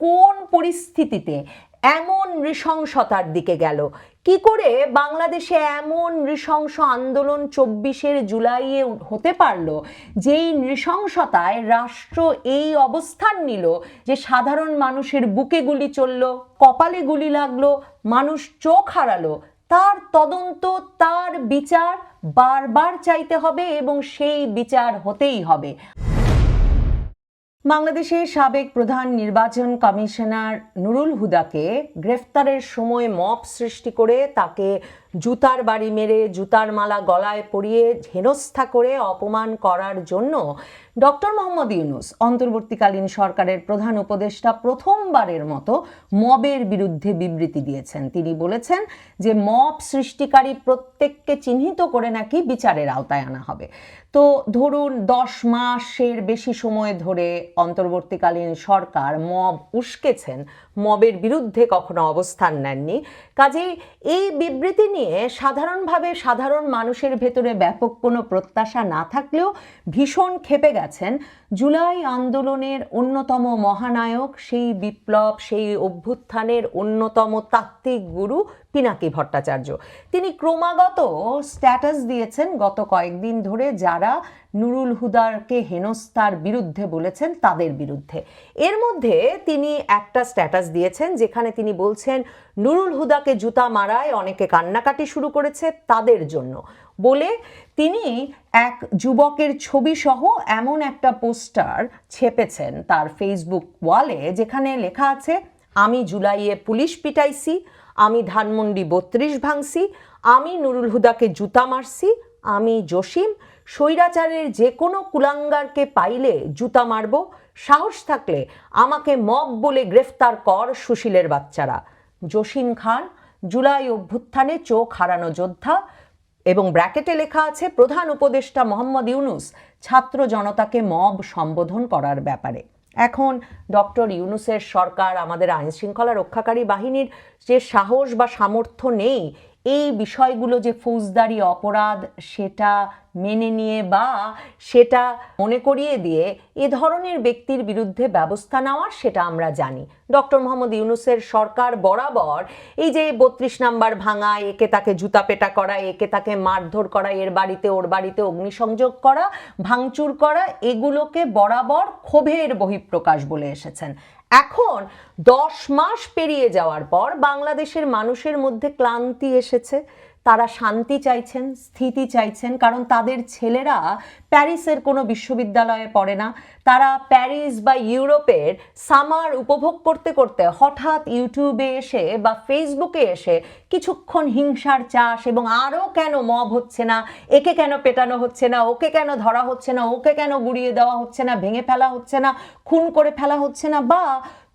কোন পরিস্থিতিতে এমন নৃশংসতার দিকে গেল? কি করে বাংলাদেশে এমন নৃশংস আন্দোলন চব্বিশের জুলাইয়ে হতে পারল? যেই নৃশংসতায় রাষ্ট্র এই অবস্থান নিল, যে সাধারণ মানুষের বুকে গুলি চলল, কপালে গুলি লাগল, মানুষ চোখ হারালো, তার তদন্ত, তার বিচার বারবার চাইতে হবে এবং সেই বিচার হতেই হবে। বাংলাদেশের সাবেক প্রধান নির্বাচন কমিশনার নুরুল হুদাকে গ্রেফতারের সময় মপ সৃষ্টি করে তাকে জুতার বাড়ি মেরে জুতার মালা গলায় পরিয়ে হেনস্থা করে অপমান করার জন্য ডক্টর মোহাম্মদ ইউনুস অন্তর্বর্তীকালীন সরকারের প্রধান উপদেষ্টা প্রথমবারের মতো মবের বিরুদ্ধে বিবৃতি দিয়েছেন। তিনি বলেছেন যে মব সৃষ্টিকারী প্রত্যেককে চিহ্নিত করে নাকি বিচারের আওতায় আনা হবে। তো ধরুন দশ মাসের বেশি সময় ধরে অন্তর্বর্তীকালীন সরকার মব উস্কেছেন, মবের বিরুদ্ধে কখনো অবস্থান নেননি। কাজেই এই বিবৃতি নিয়ে সাধারণভাবে সাধারণ মানুষের ভেতরে ব্যাপক কোনো প্রত্যাশা না থাকলেও ভীষণ ক্ষেপে গেছেন জুলাই আন্দোলনের অন্যতম মহানায়ক, সেই বিপ্লব, সেই অভ্যুত্থানের অন্যতম তাত্ত্বিক গুরু পিনাকি ভট্টাচার্য। তিনি ক্রমাগত স্ট্যাটাস দিয়েছেন গত কয়েকদিন ধরে যারা নুরুল হুদারকে হেনস্থার বিরুদ্ধে বলেছেন তাদের বিরুদ্ধে। এর মধ্যে তিনি একটা স্ট্যাটাস দিয়েছেন যেখানে তিনি বলছেন, নুরুল হুদাকে জুতা মারায় অনেকে কান্নাকাটি শুরু করেছে তাদের জন্য। বলে তিনি এক যুবকের ছবি সহ এমন একটা পোস্টার ছেপেছেন তার ফেসবুক ওয়ালে যেখানে লেখা আছে, আমি জুলাইয়ে পুলিশ পিটাইছি, আমি ধানমন্ডি বত্রিশ ভাঙছি, আমি নুরুল হুদাকে জুতা মারছি, আমি জসিম, স্বৈরাচারের যে কোনো কুলাঙ্গারকে পাইলে জুতা মারব, সাহস থাকলে আমাকে মব বলে গ্রেফতার কর সুশীলের বাচ্চারা। জসিম খান, জুলাই অভ্যুত্থানে চোখ হারানো যোদ্ধা এবং ব্র্যাকেটে লেখা আছে, প্রধান উপদেষ্টা মোহাম্মদ ইউনুস ছাত্র জনতাকে মব সম্বোধন করার ব্যাপারে। এখন ডক্টর ইউনুসের সরকার আমাদের আইন শৃঙ্খলা রক্ষাকারী বাহিনীর যে সাহস বা সামর্থ্য নেই, এই বিষয়গুলো যে ফৌজদারি অপরাধ, সেটা মেনে নিয়ে বা সেটা মনে করিয়ে দিয়ে এ ধরনের ব্যক্তির বিরুদ্ধে ব্যবস্থা নেওয়ার সেটা আমরা জানি। ডক্টর মোহাম্মদ ইউনুসের সরকার বরাবর এই যে বত্রিশ নাম্বার ভাঙা, একে তাকে জুতা পেটা করা, একে তাকে মারধর করা, এর বাড়িতে, ওর বাড়িতে অগ্নিসংযোগ করা, ভাঙচুর করা, এগুলোকে বরাবর ক্ষোভের বহিঃপ্রকাশ বলে এসেছেন। এখন দশ মাস পেরিয়ে যাওয়ার পর বাংলাদেশের মানুষের মধ্যে ক্লান্তি এসেছে। তারা শান্তি চাইছেন, স্থিতি চাইছেন, কারণ তাদের ছেলেরা প্যারিসের কোনো বিশ্ববিদ্যালয়ে পড়ে না। তারা প্যারিস বা ইউরোপের সামার উপভোগ করতে করতে হঠাৎ ইউটিউবে এসে বা ফেসবুকে এসে কিছুক্ষণ হিংসার চাষ এবং আরও কেন মব হচ্ছে না, একে কেন পেটানো হচ্ছে না, ওকে কেন ধরা হচ্ছে না, ওকে কেন গুড়িয়ে দেওয়া হচ্ছে না, ভেঙে ফেলা হচ্ছে না, খুন করে ফেলা হচ্ছে না বা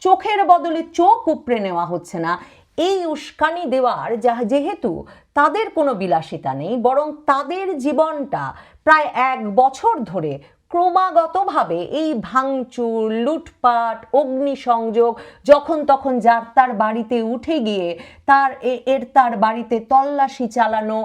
চোখের বদলে চোখ উপড়ে নেওয়া হচ্ছে না এই উস্কানি দেওয়ার যা যেহেতু তাদের কোনো বিলাসিতা নেই, বরং তাদের জীবনটা প্রায় এক বছর ধরে ক্রমাগতভাবে এই ভাঙচুর, লুটপাট, অগ্নিসংযোগ যখন তখন যার তার বাড়িতে উঠে গিয়ে তার এর তার বাড়িতে তল্লাশি চালানো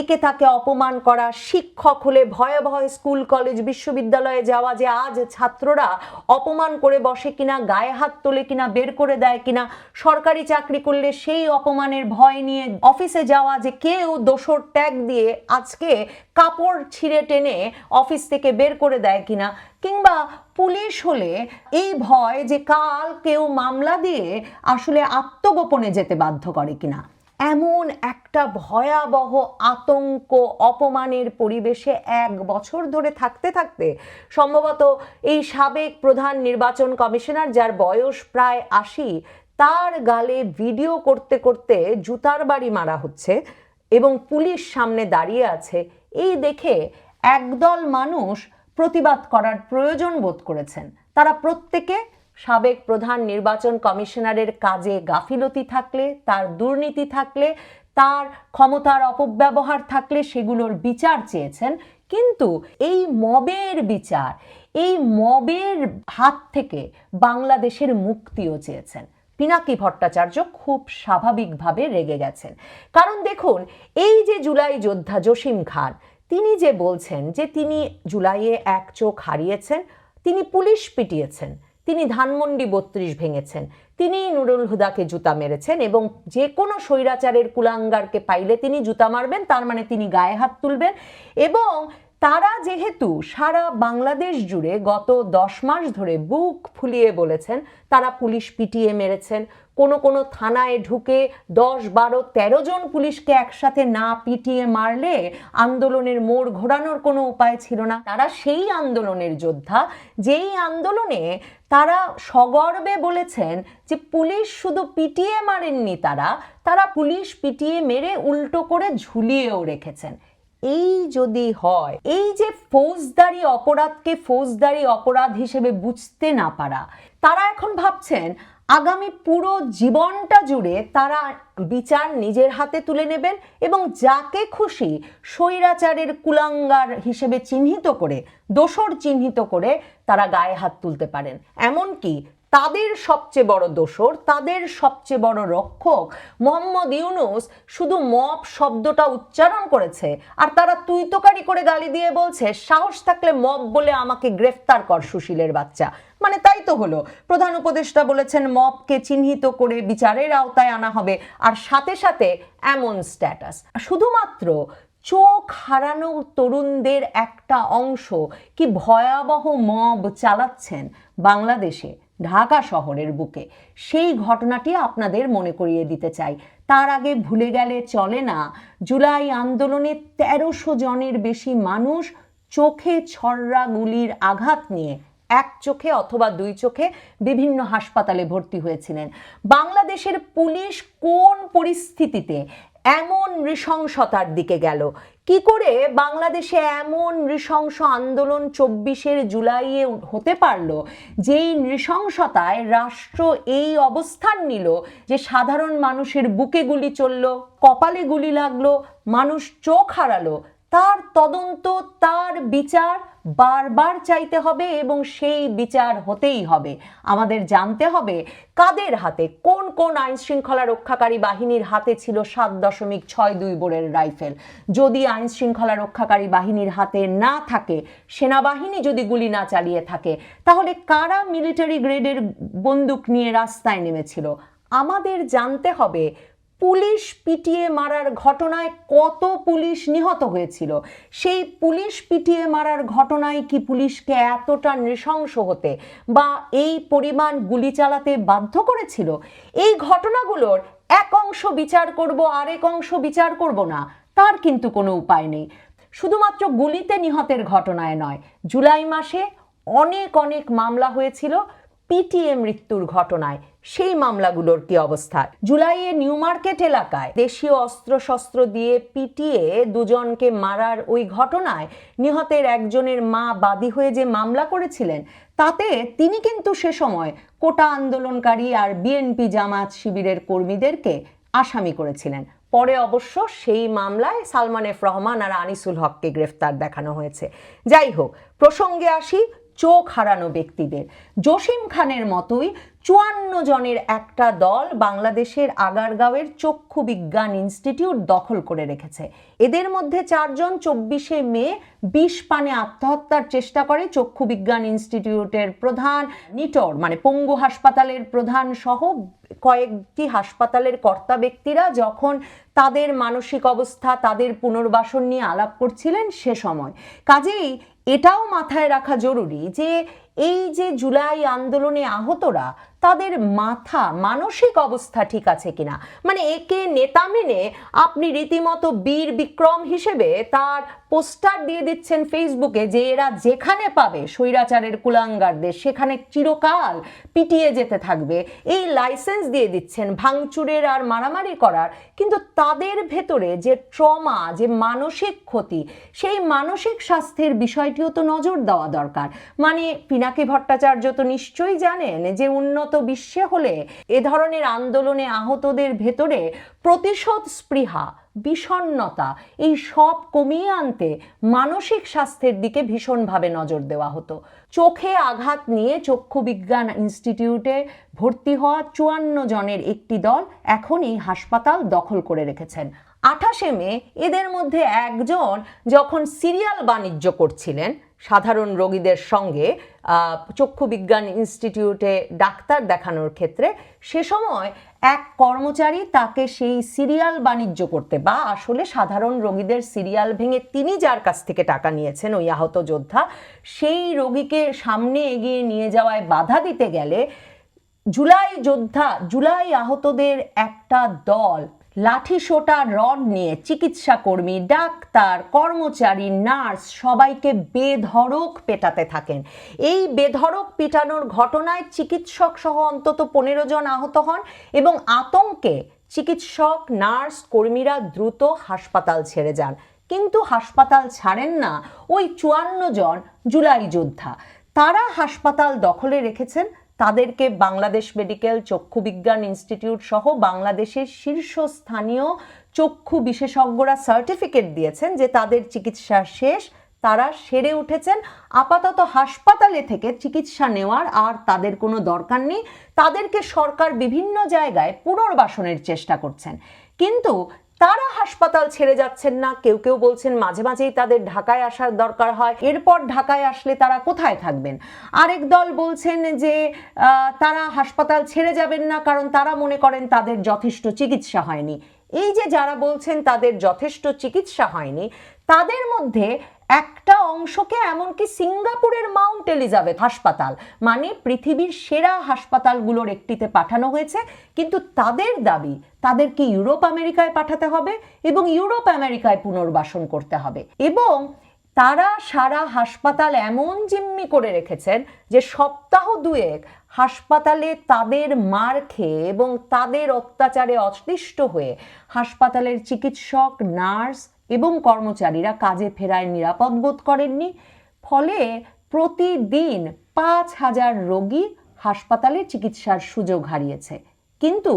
একে তাকে অপমান করা, শিক্ষক হলে ভয়ে ভয়ে স্কুল, কলেজ, বিশ্ববিদ্যালয়ে যাওয়া যে আজ ছাত্ররা অপমান করে বসে কিনা, গায়ে হাত তোলে কিনা, বের করে দেয় কিনা, সরকারি চাকরি করলে সেই অপমানের ভয় নিয়ে অফিসে যাওয়া যে কেউ দোসর ট্যাগ দিয়ে আজকে কাপড় ছিঁড়ে টেনে অফিস থেকে বের করে দেয় কিনা, কিংবা পুলিশ হলে এই ভয় যে কাল কেউ মামলা দিয়ে আসলে আত্মগোপনে যেতে বাধ্য করে কিনা। এমন একটা ভয়াবহ আতঙ্ক অপমানের পরিবেশে এক বছর ধরে থাকতে থাকতে সম্ভবত এই সাবেক প্রধান নির্বাচন কমিশনার যার বয়স প্রায় আশি, তার গালে ভিডিও করতে করতে জুতার বাড়ি মারা হচ্ছে এবং পুলিশ সামনে দাঁড়িয়ে আছে। এই দেখে একদল মানুষ প্রতিবাদ করার প্রয়োজন বোধ করেছেন। তারা প্রত্যেকে সাবেক প্রধান নির্বাচন কমিশনারের কাজে গাফিলতি থাকলে, তার দুর্নীতি থাকলে, তার ক্ষমতার অপব্যবহার থাকলে সেগুলোর বিচার চেয়েছেন। কিন্তু এই মবের বিচার, এই মবের হাত থেকে বাংলাদেশের মুক্তিও চেয়েছেন। পিনাকি ভট্টাচার্য খুব স্বাভাবিকভাবে রেগে গেছেন। কারণ দেখুন, এই যে জুলাই যোদ্ধা জসিম খান তিনি যে বলছেন যে তিনি জুলাইয়ে এক চোখ হারিয়েছেন, তিনি পুলিশ পিটিয়েছেন, তিনি ধানমন্ডি বত্রিশ ভেঙেছেন, তিনি নুরুল হুদাকে জুতা মেরেছেন এবং যে কোনো স্বৈরাচারের কুলাঙ্গারকে পাইলে তিনি জুতা মারবেন, তার মানে তিনি গায়ে হাত তুলবেন এবং তারা যেহেতু সারা বাংলাদেশ জুড়ে গত দশ মাস ধরে বুক ফুলিয়ে বলেছেন, তারা পুলিশ পিটিয়ে মেরেছেন কোনো কোনো থানায় ঢুকে দশ, বারো, তেরো জন পুলিশকে একসাথে না পিটিয়ে মারলে আন্দোলনের মোড় ঘোরানোর কোনো উপায় ছিল না। তারা সেই আন্দোলনের যোদ্ধা, যেই আন্দোলনে তারা সগর্বে বলেছেন যে পুলিশ শুধু পিটিয়ে মারেননি তারা তারা পুলিশ পিটিয়ে মেরে উল্টো করে ঝুলিয়েও রেখেছেন। এই যদি হয়, এই যে ফৌজদারি অপরাধকে ফৌজদারি অপরাধ হিসেবে বুঝতে না পারা, তারা এখন ভাবছেন আগামী পুরো জীবনটা জুড়ে তারা বিচার নিজের হাতে তুলে নেবেন এবং যাকে খুশি স্বৈরাচারের কুলাঙ্গার হিসেবে চিহ্নিত করে, দোষর চিহ্নিত করে তারা গায়ে হাত তুলতে পারেন। এমনকি তাদের সবচেয়ে বড় দোসর তাদের সবচেয়ে বড় রক্ষক মোহাম্মদ ইউনুস শুধু মপ শব্দটা উচ্চারণ করেছে আর তারা তুই তোকারি করে গালি দিয়ে বলছে, সাহস থাকলে মব বলে আমাকে গ্রেফতার কর সুশীলের বাচ্চা। মানে তাই তো হলো। প্রধান উপদেষ্টা বলেছেন, মবকে চিহ্নিত করে বিচারের আওতায় আনা হবে। আর সাথে সাথে এমন স্ট্যাটাস। শুধুমাত্র চোখ হারানো তরুণদের একটা অংশ কি ভয়াবহ মব চালাচ্ছেন বাংলাদেশে? ঢাকা শহরের বুকে। সেই ঘটনাটি আপনাদের মনে করিয়ে দিতে চাই। তার আগে ভুলে গেলে চলে না, জুলাই আন্দোলনে তেরোশো জনের বেশি মানুষ চোখে ছররা গুলির আঘাত নিয়ে এক চোখে অথবা দুই চোখে বিভিন্ন হাসপাতালে ভর্তি হয়েছিলেন। বাংলাদেশের পুলিশ কোন পরিস্থিতিতে এমন নৃশংসতার দিকে গেল। কি করে বাংলাদেশে এমন নৃশংস আন্দোলন চব্বিশের জুলাইয়ে হতে পারল? যেই নৃশংসতায় রাষ্ট্র এই অবস্থান নিল যে সাধারণ মানুষের বুকে গুলি চলল, কপালে গুলি লাগল, মানুষ চোখ হারালো তার তদন্ত, তার বিচার বারবার চাইতে হবে এবং সেই বিচার হতেই হবে। আমাদের জানতে হবে কাদের হাতে কোন কোন আইন শৃঙ্খলা রক্ষাকারী বাহিনীর হাতে ছিল সাত দশমিক ছয় দুই বোরের রাইফেল। যদি আইন শৃঙ্খলা রক্ষাকারী বাহিনীর হাতে না থাকে, সেনাবাহিনী যদি গুলি না চালিয়ে থাকে, তাহলে কারা মিলিটারি গ্রেডের বন্দুক নিয়ে রাস্তায় নেমেছিল? আমাদের জানতে হবে পুলিশ পিটিয়ে মারার ঘটনায় কত পুলিশ নিহত হয়েছিল? সেই পুলিশ পিটিয়ে মারার ঘটনায় কি পুলিশকে এতটা নৃশংস হতে বা এই পরিমাণ গুলি চালাতে বাধ্য করেছিল? এই ঘটনাগুলোর এক অংশ বিচার করব, আরেক অংশ বিচার করব না, তার কিন্তু কোনো উপায় নেই। শুধুমাত্র গুলিতে নিহতের ঘটনায় নয়, জুলাই মাসে অনেক অনেক মামলা হয়েছিল পিটিএ মৃত্যুর ঘটনায়। সেই মামলাগুলোর কি অবস্থা? জুলাইয়ে নিউ মার্কেট এলাকায় দেশীয় অস্ত্রশস্ত্র দিয়ে পিটিয়ে দুজনকে মারার ওই ঘটনায় নিহতের একজনের মা বাদী হয়ে যে মামলা করেছিলেন, তাতে তিনি কিন্তু সে সময় কোটা আন্দোলনকারী আর বিএনপি জামাত শিবিরের কর্মীদেরকে আসামি করেছিলেন। পরে অবশ্য সেই মামলায় সালমান এফ রহমান আর আনিসুল হককে গ্রেফতার দেখানো হয়েছে। যাই হোক, প্রসঙ্গে আসি, চোখ হারানো ব্যক্তিদের। জসিম খানের মতোই চুয়ান্ন জনের একটা দল বাংলাদেশের আগারগাঁওয়ের চক্ষু বিজ্ঞান ইনস্টিটিউট দখল করে রেখেছে। এদের মধ্যে চারজন চব্বিশে মে বিষ পানে আত্মহত্যার চেষ্টা করে। চক্ষু বিজ্ঞান ইনস্টিটিউটের প্রধান নিটর মানে পঙ্গু হাসপাতালের প্রধান সহ কয়েকটি হাসপাতালের কর্তা ব্যক্তিরা যখন তাদের মানসিক অবস্থা, তাদের পুনর্বাসন নিয়ে আলাপ করছিলেন সে সময়। কাজেই এটাও মাথায় রাখা জরুরি যে, এই যে জুলাই আন্দোলনে আহতরা তাদের মাথা, মানসিক অবস্থা ঠিক আছে কিনা? মানে একে নেতা মেনে আপনি রীতিমতো বীর বিক্রম হিসেবে তার পোস্টার দিয়ে দিচ্ছেন ফেসবুকে যে এরা যেখানে পাবে, স্বৈরাচারের কুলাঙ্গারদের, সেখানে চিরকাল পিটিয়ে যেতে থাকবে। এই লাইসেন্স দিয়ে দিচ্ছেন ভাঙচুরের আর মারামারি করার। কিন্তু তাদের ভেতরে যে ট্রমা যে মানসিক ক্ষতি, সেই মানসিক স্বাস্থ্যের বিষয়টিও তো নজর দেওয়া দরকার। মানে পিনাকি ভট্টাচার্য তো নিশ্চয়ই জানেন যে উন্নত বিশ্বে হলে এ ধরনের আন্দোলনে আহতদের ভেতরে প্রতিশোধ স্পৃহা বিষণ্নতা এই সব কমিয়ে আনতে মানসিক স্বাস্থ্যের দিকে ভীষণভাবে নজর দেওয়া হতো। চোখে আঘাত নিয়ে চক্ষু বিজ্ঞান ইনস্টিটিউটে ভর্তি হওয়া চুয়ান্ন জনের একটি দল এখন এই হাসপাতাল দখল করে রেখেছেন। আঠাশে মে এদের মধ্যে একজন যখন সিরিয়াল বাণিজ্য করছিলেন সাধারণ রোগীদের সঙ্গে চক্ষু বিজ্ঞান ইনস্টিটিউটে ডাক্তার দেখানোর ক্ষেত্রে সে সময় এক কর্মচারী তাকে সেই সিরিয়াল বাণিজ্য করতে বা আসলে সাধারণ রোগীদের সিরিয়াল ভেঙে তিনি যার কাছ থেকে টাকা নিয়েছেন, ওই আহত যোদ্ধা, সেই রোগীকে সামনে এগিয়ে নিয়ে যাওয়ায় বাধা দিতে গেলে জুলাই যোদ্ধা, জুলাই আহতদের একটা দল লাঠি সোটা রড নিয়ে চিকিৎসা কর্মী, ডাক্তার, কর্মচারী, নার্স সবাইকে বেধড়ক পেটাতে থাকেন। এই বেধড়ক পিটানোর ঘটনায় চিকিৎসক সহ অন্তত পনেরো জন আহত হন এবং আতঙ্কে চিকিৎসক, নার্স কর্মীরা দ্রুত হাসপাতাল ছেড়ে যান। কিন্তু হাসপাতাল ছাড়েন না, ওই চুয়ান্ন জন জুলাই যোদ্ধা। তারা হাসপাতাল দখলে রেখেছেন তাদেরকে বাংলাদেশ মেডিকেল চক্ষু বিজ্ঞান ইনস্টিটিউট সহ বাংলাদেশের শীর্ষস্থানীয় চক্ষু বিশেষজ্ঞরা সার্টিফিকেট দিয়েছেন যে তাদের চিকিৎসা শেষ, তারা সেরে উঠেছেন। আপাতত হাসপাতালে থেকে চিকিৎসা নেওয়ার আর তাদের কোনো দরকার নেই। তাদেরকে সরকার বিভিন্ন জায়গায় পুনর্বাসনের চেষ্টা করছেন। কিন্তু তারা হাসপাতাল ছেড়ে যাচ্ছেন না, কেউ কেউ বলছেন মাঝে মাঝেই তাদের ঢাকায় আসার দরকার হয়। এরপর ঢাকায় আসলে তারা কোথায় থাকবেন? আরেক দল বলছেন যে তারা হাসপাতাল ছেড়ে যাবেন না, কারণ তারা মনে করেন তাদের যথেষ্ট চিকিৎসা হয়নি। এই যে যারা বলছেন তাদের যথেষ্ট চিকিৎসা হয়নি, তাদের মধ্যে একটা অংশকে, এমনকি সিঙ্গাপুরের মাউন্ট এলিজাবেথ হাসপাতাল মানে পৃথিবীর সেরা হাসপাতালগুলোর একটিতে পাঠানো হয়েছে। কিন্তু তাদের দাবি, তাদেরকে ইউরোপ, আমেরিকায় পাঠাতে হবে এবং ইউরোপ, আমেরিকায় পুনর্বাসন করতে হবে। এবং তারা সারা হাসপাতাল এমন জিম্মি করে রেখেছেন যে সপ্তাহ দুয়েক হাসপাতালে তাদের মার খেয়ে এবং তাদের অত্যাচারে অতিষ্ঠ হয়ে হাসপাতালের চিকিৎসক, নার্স এবং কর্মচারীরা কাজে ফেরায় নিরাপদ বোধ করেননি। ফলে প্রতিদিন পাঁচ হাজার রোগী হাসপাতালে চিকিৎসার সুযোগ হারিয়েছে। কিন্তু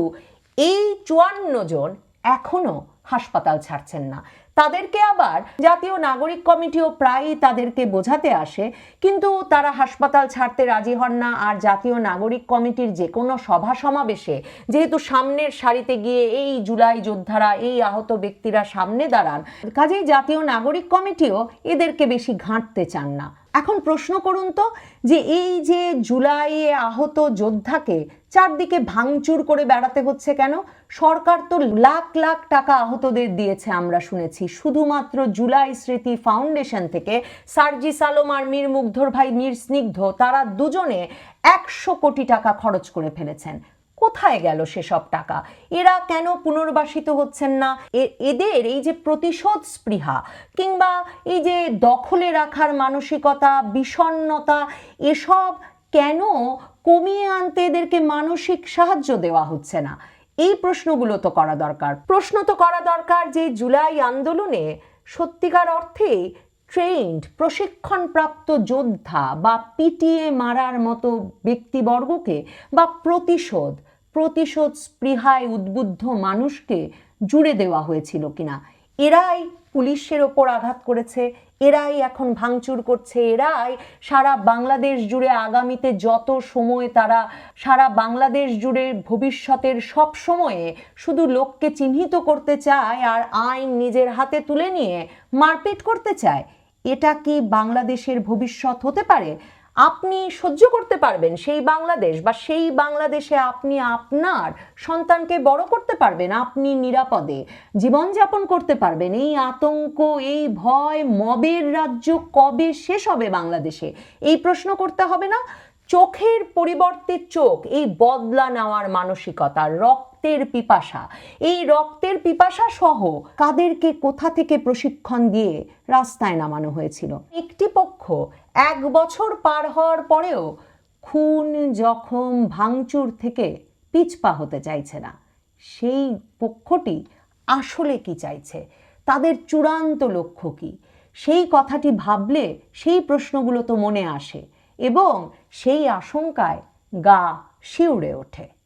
এই চুয়ান্ন জন এখনও হাসপাতাল ছাড়ছেন না। তাদেরকে আবার জাতীয় নাগরিক কমিটিও প্রায়ই তাদেরকে বোঝাতে আসে, কিন্তু তারা হাসপাতাল ছাড়তে রাজি হন না। আর জাতীয় নাগরিক কমিটির যে কোনো সভা সমাবেশে যেহেতু সামনের সারিতে গিয়ে এই জুলাই যোদ্ধারা, এই আহত ব্যক্তিরা সামনে দাঁড়ান, কাজেই জাতীয় নাগরিক কমিটিও এদেরকে বেশি ঘাঁটতে চান না। এখন প্রশ্ন করুন তো, যে এই যে জুলাইয়ে আহত যোদ্ধাকে চারদিকে ভাঙচুর করে বেড়াতে হচ্ছে কেন? সরকার তো লাখ লাখ টাকা আহতদের দিয়েছে আমরা শুনেছি। শুধুমাত্র জুলাই স্মৃতি ফাউন্ডেশন থেকে সার্জিস আলম আর মীর মুগ্ধর ভাই মীর স্নিগ্ধ, তারা দুজনে একশো কোটি টাকা খরচ করে ফেলেছেন। কোথায় গেল সেসব টাকা? এরা কেন পুনর্বাসিত হচ্ছেন না? এদের এই যে প্রতিশোধ স্পৃহা কিংবা এই যে দখলে রাখার মানসিকতা, বিষণ্ণতা, এসব কেন কমিয়ে আনতে এদেরকে মানসিক সাহায্য দেওয়া হচ্ছে না? এই প্রশ্নগুলো তো করা দরকার। প্রশ্ন তো করা দরকার যে জুলাই আন্দোলনে সত্যিকার অর্থে ট্রেন্ড প্রশিক্ষণপ্রাপ্ত যোদ্ধা বা পিটিএ মারার মতো ব্যক্তিবর্গকে বা প্রতিশোধ প্রতিশোধ স্পৃহায় উদ্বুদ্ধ মানুষকে জুড়ে দেওয়া হয়েছিল কিনা? এরাই পুলিশের ওপর আঘাত করেছে এরাই এখন ভাঙচুর করছে, এরাই সারা বাংলাদেশ জুড়ে আগামীতে যত সময় তারা সারা বাংলাদেশ জুড়ে ভবিষ্যতের সব সময়ে শুধু লোককে চিহ্নিত করতে চায় আর আইন নিজের হাতে তুলে নিয়ে মারপিট করতে চায়, এটা কি বাংলাদেশের ভবিষ্যৎ হতে পারে? আপনি সহ্য করতে পারবেন সেই বাংলাদেশ বা সেই বাংলাদেশে আপনি আপনার সন্তানকে বড় করতে পারবেন, আপনি নিরাপদে জীবনযাপন করতে পারবেন। এই আতঙ্ক, এই ভয়, মবের রাজ্য কবে শেষ হবে বাংলাদেশে? এই প্রশ্ন করতে হবে না। চোখের পরিবর্তে চোখ, এই বদলা নেওয়ার মানসিকতা রক্তের পিপাসা। এই রক্তের পিপাসা সহ কাদেরকে কোথা থেকে প্রশিক্ষণ দিয়ে রাস্তায় নামানো হয়েছিল? একটি পক্ষ এক বছর পার হওয়ার পরেও খুন, জখম, ভাঙচুর থেকে পিছপা হতে চাইছে না। সেই পক্ষটি আসলে কি চাইছে? তাদের চূড়ান্ত লক্ষ্য কি? সেই কথাটি ভাবলে সেই প্রশ্নগুলো তো মনে আসে এবং সেই আশঙ্কায় গা শিউড়ে ওঠে।